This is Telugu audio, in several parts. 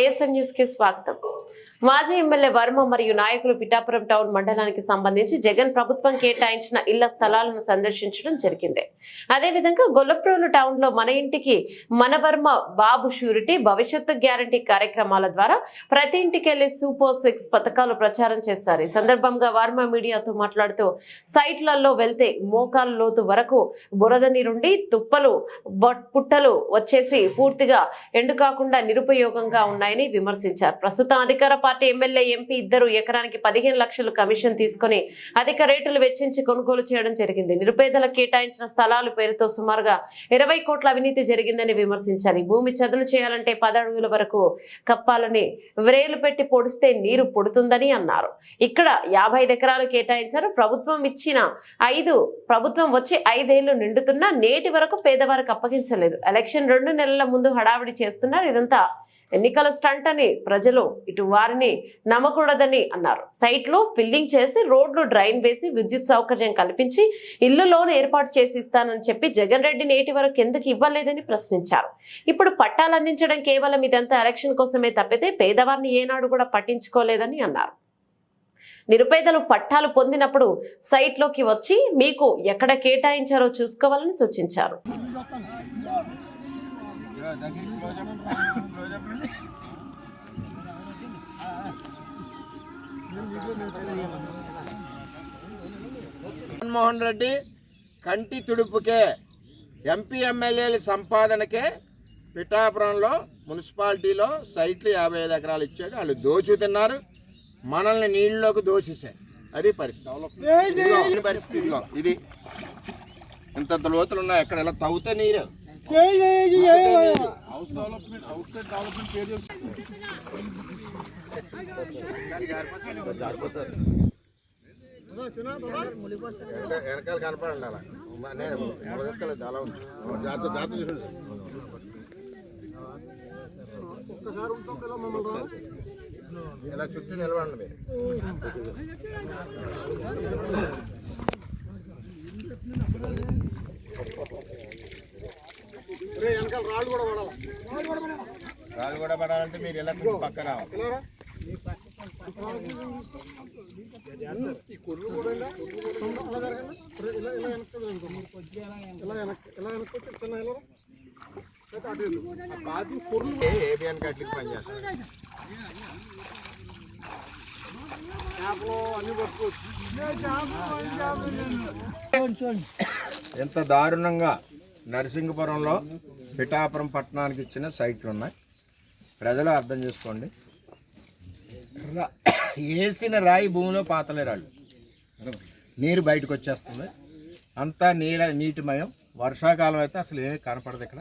pa, jestem nieskysłata. మాజీ ఎమ్మెల్యే వర్మ మరియు నాయకులు పిఠాపురం టౌన్ మండలానికి సంబంధించి జగన్ ప్రభుత్వం కేటాయించిన ఇళ్ళ స్థలాలను సందర్శించడం జరిగింది. అదేవిధంగా గొల్లప్రోలు టౌన్లో మన ఇంటికి మన వర్మ బాబు షూరిటీ భవిష్యత్తు గ్యారంటీ కార్యక్రమాల ద్వారా ప్రతి ఇంటికి వెళ్ళి సూపర్ సిక్స్ పథకాలు ప్రచారం చేశారు. ఈ సందర్భంగా వర్మ మీడియాతో మాట్లాడుతూ సైట్లలో వెళ్తే మోకాలు లోతు వరకు బురద నీరుండి తుప్పలు పుట్టలు వచ్చేసి పూర్తిగా ఎండు కాకుండా నిరుపయోగంగా ఉన్నాయని విమర్శించారు. ప్రస్తుతం అధికార పార్టీ ఎమ్మెల్యే ఎంపీ ఇద్దరు ఎకరానికి పదిహేను లక్షలు కమిషన్ తీసుకుని అధిక రేటులు వెచ్చించి కొనుగోలు చేయడం జరిగింది. నిరుపేదలకు కేటాయించిన స్థలాల పేరుతో సుమారుగా ఇరవై కోట్ల అవినీతి జరిగిందని విమర్శించారు. భూమి చదును చేయాలంటే పదడుగుల అడుగుల వరకు కప్పాలని వ్రేలు పెట్టి పొడిస్తే నీరు పుడుతుందని అన్నారు. ఇక్కడ యాభై ఎకరాలు కేటాయించారు. ప్రభుత్వం ఇచ్చిన ఐదు ప్రభుత్వం వచ్చి ఐదేళ్ళు నిండుతున్నా నేటి వరకు పేదవారికి అప్పగించలేదు. ఎలక్షన్ రెండు నెలల ముందు హడావిడి చేస్తున్నారు. ఇదంతా ఎన్నికల స్టంట్ అని ప్రజలు ఇటు వారిని నమ్మకూడదని అన్నారు. సైట్లో ఫిల్లింగ్ చేసి రోడ్లు డ్రైన్ వేసి విద్యుత్ సౌకర్యం కల్పించి ఇల్లు లోన్ ఏర్పాటు చేసి ఇస్తానని చెప్పి జగన్ రెడ్డి నేటి వరకు ఎందుకు ఇవ్వలేదని ప్రశ్నించారు. ఇప్పుడు పట్టాలు అందించడం కేవలం ఇదంతా ఎలక్షన్ కోసమే తప్పితే పేదవారిని ఏనాడు కూడా పట్టించుకోలేదని అన్నారు. నిరుపేదలు పట్టాలు పొందినప్పుడు సైట్లోకి వచ్చి మీకు ఎక్కడ కేటాయించారో చూసుకోవాలని సూచించారు. జగన్మోహన్ రెడ్డి కంటి తుడుపుకే ఎంపీ ఎమ్మెల్యేల సంపాదనకే పిఠాపురంలో మున్సిపాలిటీలో సైట్లు యాభై ఐదు ఎకరాలు ఇచ్చాడు. వాళ్ళు దోచు తిన్నారు మనల్ని నీళ్ళలోకి దోషిసారు అది పరిస్థితి. పరిస్థితి ఇదిగో ఇది. ఇంతంత లోతులు ఉన్నాయి ఎక్కడ ఇలా తవ్వుతే నీరు. హౌస్ డెవలప్మెంట్ హౌస్ డెవలప్మెంట్ పేరు వెనక- వెనకాల కనపడండి అలా నేను ఉంది. జాగ్రత్త జాగ్రత్త చూడండి ఇలా చుట్టూ నిలబడండి మీరు రాళ్ళు కూడా పడాలంటే మీరు ఇలా కొంచెం పక్క రావాలి ఏబిఎన్ కట్లకి పనిచేస్తారు ఎంత దారుణంగా నరసింగపురంలో పిఠాపురం పట్టణానికి ఇచ్చిన సైట్లు ఉన్నాయి. ప్రజలు అర్థం చేసుకోండి. వేసిన రాయి భూమిలో పాతలేరాళ్ళు నీరు బయటకు వచ్చేస్తుంది. అంతా నీర నీటిమయం. వర్షాకాలం అయితే అసలు ఏమీ కనపడదు ఇక్కడ.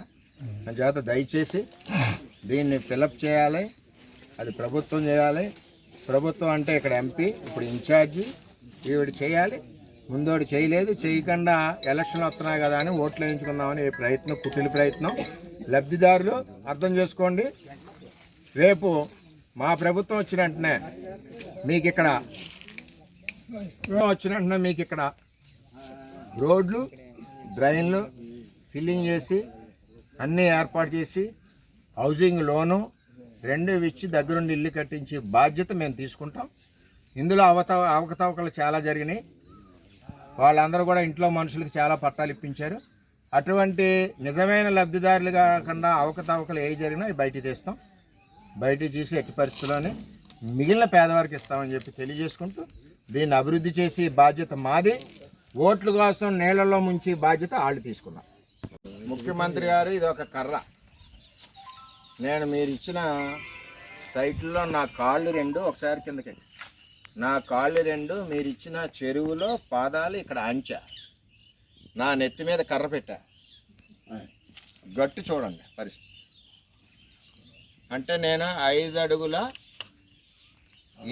చేత దయచేసి దీన్ని ఫిలప్ చేయాలి. అది ప్రభుత్వం చేయాలి. ప్రభుత్వం అంటే ఇక్కడ ఎంపీ ఇప్పుడు ఇన్ఛార్జి ఈవిడ చేయాలి. ముందోడు చేయలేదు. చేయకుండా ఎలక్షన్లు వస్తున్నాయి కదా అని ఓట్లు వేయించుకుందామని ఈ ప్రయత్నం కుటిల ప్రయత్నం. లబ్ధిదారులు అర్థం చేసుకోండి. రేపు మా ప్రభుత్వం వచ్చిన వెంటనే మీకు ఇక్కడ వచ్చిన వెంటనే మీకు ఇక్కడ రోడ్లు డ్రైన్లు ఫిల్లింగ్ చేసి అన్నీ ఏర్పాటు చేసి హౌసింగ్ లోను రెండు ఇచ్చి దగ్గరుండి ఇల్లు కట్టించి బాధ్యత మేము తీసుకుంటాం. ఇందులో అవత అవకతవకలు చాలా జరిగినాయి. వాళ్ళందరూ కూడా ఇంట్లో మనుషులకు చాలా పట్టాలు ఇప్పించారు. అటువంటి నిజమైన లబ్ధిదారులు కాకుండా అవకతవకలు ఏ జరిగినా బయట బయటికి తీస్తాం. బయటికి తీసి ఎట్టి పరిస్థితుల్లోనే మిగిలిన పేదవారికి ఇస్తామని చెప్పి తెలియజేసుకుంటూ దీన్ని అభివృద్ధి చేసి బాధ్యత మాది. ఓట్ల కోసం నీళ్ళలో ముంచి బాధ్యత వాళ్ళు తీసుకున్నాం. ముఖ్యమంత్రి గారు ఇది ఒక కర్ర. నేను మీరు ఇచ్చిన సైట్లో నా కాళ్ళు రెండు ఒకసారి కిందకి నా కాళ్ళు రెండు మీరు ఇచ్చిన చెరువులో పాదాలు ఇక్కడ అంచా. నా నెత్తి మీద కర్ర పెట్టా. గట్టు చూడండి పరిస్థితి. అంటే నేను ఐదు అడుగుల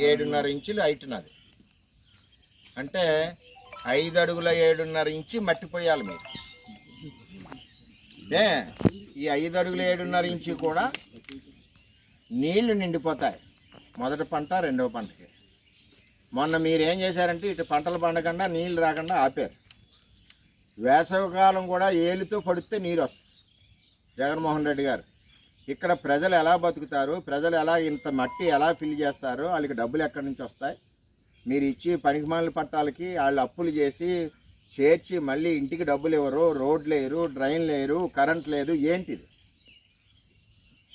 ఏడున్నర ఇంచులు హైట్ నాది అంటే ఐదు అడుగుల ఏడున్నర ఇంచి మట్టిపోయాలి మీరు. ఏ? ఈ ఐదు అడుగులు ఏడున్నర ఇంచి కూడా నీళ్ళు నిండిపోతాయి. మొదటి పంట రెండవ పంటకి. మొన్న మీరేం చేశారంటే ఇటు పంటలు పండకుండా నీళ్ళు రాకుండా ఆపారు. వేసవికాలం కూడా ఏలుతో పడితే నీరు వస్తుంది. జగన్మోహన్ రెడ్డి గారు ఇక్కడ ప్రజలు ఎలా బతుకుతారు? ప్రజలు ఎలా ఇంత మట్టి ఎలా ఫిల్ చేస్తారు? వాళ్ళకి డబ్బులు ఎక్కడి నుంచి వస్తాయి? మీరు ఇచ్చి పనికిమాల పట్టాలకి వాళ్ళు అప్పులు చేసి చేర్చి మళ్ళీ ఇంటికి డబ్బులు ఇవ్వరు రోడ్లు లేరు డ్రైన్ లేరు కరెంట్ లేదు ఏంటిది?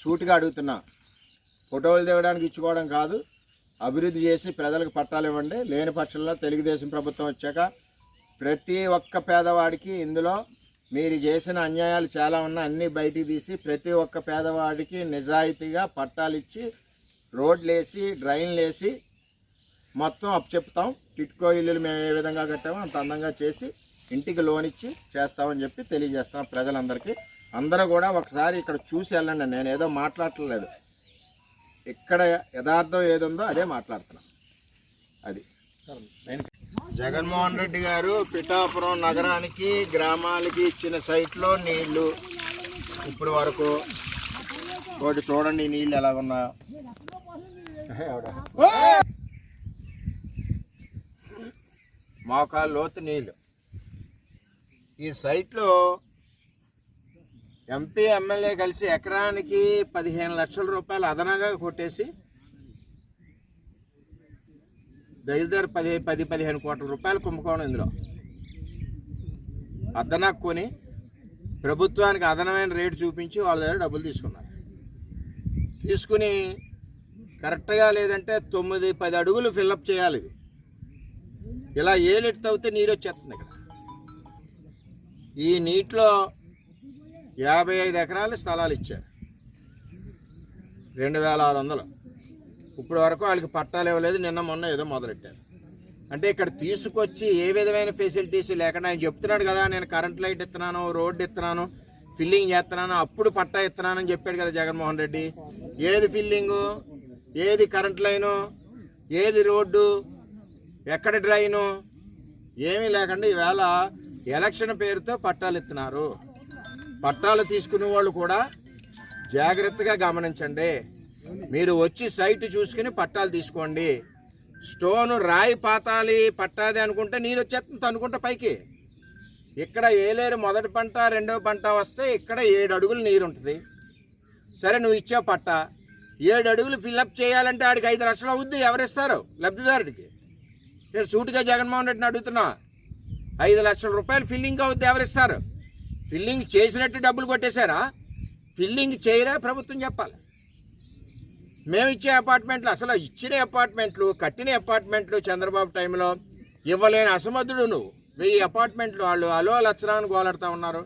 సూటిగా అడుగుతున్నా. ఫోటోలు దిగడానికి ఇచ్చుకోవడం కాదు. అభివృద్ధి చేసి ప్రజలకు పట్టాలు ఇవ్వండి. లేని పక్షంలో తెలుగుదేశం ప్రభుత్వం వచ్చాక ప్రతి ఒక్క పేదవాడికి ఇందులో మీరు చేసిన అన్యాయాలు చాలా ఉన్నాయి అన్నీ బయటికి తీసి ప్రతి ఒక్క పేదవాడికి నిజాయితీగా పట్టాలు ఇచ్చి రోడ్లు వేసి డ్రైన్లు వేసి మొత్తం అప్పు చెప్తాం. టిట్కో ఇల్లులు మేము ఏ విధంగా కట్టామో అంత అందంగా చేసి ఇంటికి లోన్ ఇచ్చి చేస్తామని చెప్పి తెలియజేస్తాం ప్రజలందరికీ. అందరూ కూడా ఒకసారి ఇక్కడ చూసి వెళ్ళండి. నేను ఏదో మాట్లాడట్లేదు. ఇక్కడ యథార్థం ఏది ఉందో అదే మాట్లాడుతున్నాం. అది. జగన్మోహన్ రెడ్డి గారు పిఠాపురం నగరానికి గ్రామాలకి ఇచ్చిన సైట్లో నీళ్ళు ఇప్పుడు వరకు. ఒకటి చూడండి నీళ్ళు ఎలా ఉన్నాయో. మోకాలు లోతు నీళ్ళు ఈ సైట్లో ఎంపీ ఎమ్మెల్యే కలిసి ఎకరానికి పదిహేను లక్షల రూపాయలు అదనంగా కొట్టేసి దగ్గర పది పది పదిహేను కోట్ల రూపాయలు కుంభకోణం ఇందులో. అదనకు కొని ప్రభుత్వానికి అదనమైన రేటు చూపించి వాళ్ళ దగ్గర డబ్బులు తీసుకున్నారు. తీసుకుని కరెక్ట్గా లేదంటే తొమ్మిది పది అడుగులు ఫిల్అప్ చేయాలి ఇది ఇలా ఏలెట్టు తవ్వితే నీరు వచ్చేస్తుంది ఇక్కడ. ఈ నీటిలో యాభై ఐదు ఎకరాలు స్థలాలు ఇచ్చారు. రెండు వేల ఆరు వందలు. ఇప్పుడు వరకు వాళ్ళకి పట్టాలు ఇవ్వలేదు. నిన్న మొన్న ఏదో మొదలెట్టారు. అంటే ఇక్కడ తీసుకొచ్చి ఏ విధమైన ఫెసిలిటీస్ లేకుండా ఆయన చెప్తున్నాడు కదా నేను కరెంట్ లైట్ ఇస్తున్నాను రోడ్డు ఇస్తున్నాను ఫిల్లింగ్ చేస్తున్నాను అప్పుడు పట్టా ఇస్తున్నాను అని చెప్పాడు కదా జగన్మోహన్ రెడ్డి. ఏది ఫిల్లింగు ఏది కరెంట్ లైను ఏది రోడ్డు ఎక్కడ డ్రైను ఏమీ లేకుండా ఈవేళ ఎలక్షన్ పేరుతో పట్టాలు ఇస్తున్నారు పట్టాలు తీసుకునే వాళ్ళు కూడా జాగ్రత్తగా గమనించండి. మీరు వచ్చి సైట్ చూసుకుని పట్టాలు తీసుకోండి. స్టోను రాయి పాతాలి పట్టాది అనుకుంటే నీరు వచ్చేస్తుంది అనుకుంటా పైకి. ఇక్కడ ఏలేరు మొదటి పంట రెండవ పంట వస్తే ఇక్కడ ఏడు అడుగులు నీరు ఉంటుంది. సరే నువ్వు ఇచ్చే పట్ట. ఏడు అడుగులు ఫిల్అప్ చేయాలంటే ఆడికి ఐదు లక్షలు అవుద్ది. ఎవరిస్తారు లబ్ధిదారుడికి. నేను సూటిగా జగన్మోహన్ రెడ్డిని అడుగుతున్నా. ఐదు లక్షల రూపాయలు ఫిల్లింగ్ అవుద్ది ఎవరిస్తారు? ఫిల్లింగ్ చేసినట్టు డబ్బులు కొట్టేశారా? ఫిల్లింగ్ చేయరా ప్రభుత్వం చెప్పాలి. మేము ఇచ్చే అపార్ట్మెంట్లు అసలు ఇచ్చిన అపార్ట్మెంట్లు కట్టిన అపార్ట్మెంట్లు చంద్రబాబు టైంలో ఇవ్వలేని అసమర్థుడు నువ్వు. వెయ్యి అపార్ట్మెంట్లు వాళ్ళు అలో లచ్చరాన్ని గోలాడుతూ ఉన్నారు.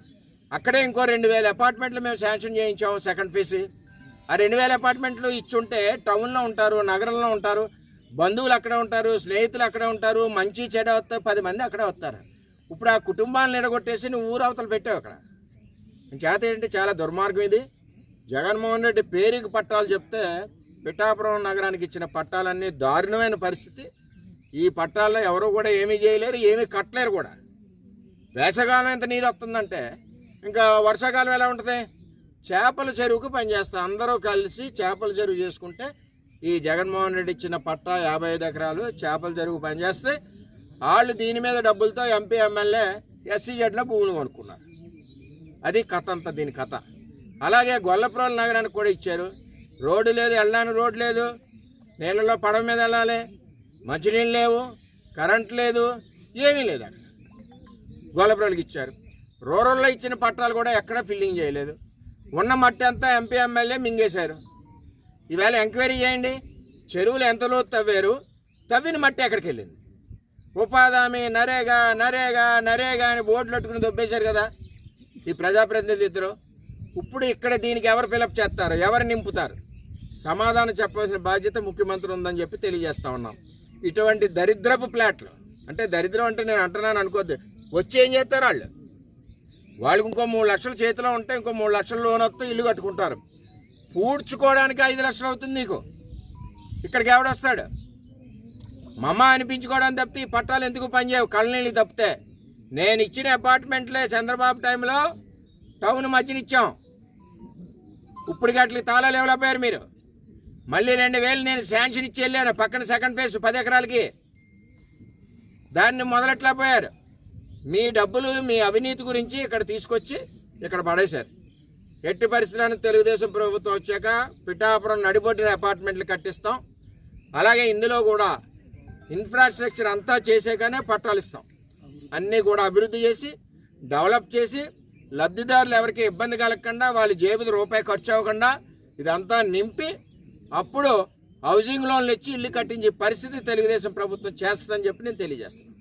అక్కడే ఇంకో రెండు వేల అపార్ట్మెంట్లు మేము శాంక్షన్ చేయించాము సెకండ్ ఫేజ్. ఆ రెండు వేల అపార్ట్మెంట్లు ఇచ్చుంటే టౌన్లో ఉంటారు నగరంలో ఉంటారు. బంధువులు అక్కడే ఉంటారు స్నేహితులు అక్కడే ఉంటారు మంచి చెడ వస్తే పది మంది అక్కడే వస్తారు. ఇప్పుడు ఆ కుటుంబాలను ఎడగొట్టేసి నువ్వు ఊరు అవతలు పెట్టావు అక్కడ. చేత ఏంటి? చాలా దుర్మార్గం ఇది. జగన్మోహన్ రెడ్డి పేరుకి పట్టాలు చెప్తే పిఠాపురం నగరానికి ఇచ్చిన పట్టాలన్నీ దారుణమైన పరిస్థితి. ఈ పట్టాల్లో ఎవరు కూడా ఏమీ చేయలేరు ఏమీ కట్టలేరు కూడా. వేసవకాలం ఎంత నీరు వస్తుందంటే ఇంకా వర్షాకాలం ఎలా ఉంటుంది? చేపల చెరువుకు పనిచేస్తాం. అందరూ కలిసి చేపల చెరువు చేసుకుంటే ఈ జగన్మోహన్ రెడ్డి ఇచ్చిన పట్టా యాభై ఐదు ఎకరాలు చేపల చెరువు పనిచేస్తే వాళ్ళు దీని మీద డబ్బులతో ఎంపీ ఎమ్మెల్యే ఎస్సీ జడ్లో భూములు కొనుక్కున్నారు. అది కథ అంతా దీని కథ. అలాగే గొల్లపురం నగరానికి కూడా ఇచ్చారు. రోడ్డు లేదు వెళ్ళడానికి రోడ్డు లేదు. నీళ్ళలో పడవ మీద వెళ్ళాలి. మంచినీళ్ళు లేవు కరెంట్ లేదు ఏమీ లేదు అక్కడ. గొల్లపురాలకి ఇచ్చారు. రూరల్లో ఇచ్చిన పట్టాలు కూడా ఎక్కడ ఫిల్లింగ్ చేయలేదు. ఉన్న మట్టి అంతా ఎంపీ ఎమ్మెల్యే మింగేశారు. ఈవేళ ఎంక్వైరీ చేయండి. చెరువులు ఎంత లోతు తవ్వారు? తవ్విన మట్టి ఎక్కడికి వెళ్ళింది? ఉపాధి నరేగా నరేగా నరేగా అని బోర్డులు పెట్టుకుని దొబ్బేశారు కదా. ఈ ప్రజాప్రతినిధి ఇద్దరు. ఇప్పుడు ఇక్కడ దీనికి ఎవరు ఫిలప్ చేస్తారు? ఎవరు నింపుతారు? సమాధానం చెప్పవలసిన బాధ్యత ముఖ్యమంత్రి ఉందని చెప్పి తెలియజేస్తా ఉన్నాం. ఇటువంటి దరిద్రపు ప్లాట్లు అంటే దరిద్రం అంటే నేను అంటున్నాను అనుకోద్దు. వచ్చి ఏం చేస్తారు వాళ్ళు? వాళ్ళకి ఇంకో మూడు లక్షలు చేతిలో ఉంటే ఇంకో మూడు లక్షల లోన్ వస్తే ఇల్లు కట్టుకుంటారు. పూడ్చుకోవడానికి ఐదు లక్షలు అవుతుంది నీకు. ఇక్కడికి ఎవడొస్తాడు మమ్మ అనిపించుకోవడానికి తప్పితే ఈ పట్టాలు ఎందుకు పనిచేయవు? కళ్ళనీళ్ళు తప్పితే. నేను ఇచ్చిన అపార్ట్మెంట్లే చంద్రబాబు టైంలో టౌన్ మధ్యన ఇచ్చాం ఇప్పుడు గట్లకి తాళాలు ఎవరైపోయారు మీరు? మళ్ళీ రెండు వేలు నేను శాంక్షన్ ఇచ్చి వెళ్ళాను పక్కన సెకండ్ ఫేజ్ పది ఎకరాలకి. దాన్ని మొదలెట్లా పోయారు? మీ డబ్బులు మీ అవినీతి గురించి ఇక్కడ తీసుకొచ్చి ఇక్కడ పడేశారు. ఎట్టి పరిస్థితులను తెలుగుదేశం ప్రభుత్వం వచ్చాక పిఠాపురం నడిబొడ్డిన అపార్ట్మెంట్లు కట్టిస్తాం. అలాగే ఇందులో కూడా ఇన్ఫ్రాస్ట్రక్చర్ అంతా చేసాకనే పట్టాలు ఇస్తాం. అన్నీ కూడా అభివృద్ధి చేసి డెవలప్ చేసి లబ్ధిదారులు ఎవరికి ఇబ్బంది కలగకుండా వాళ్ళ జేబుది రూపాయి ఖర్చు అవ్వకుండా ఇదంతా నింపి అప్పుడు హౌసింగ్ లోన్లు ఇచ్చి ఇల్లు కట్టించే పరిస్థితి తెలుగుదేశం ప్రభుత్వం చేస్తుందని చెప్పి నేను తెలియజేస్తాను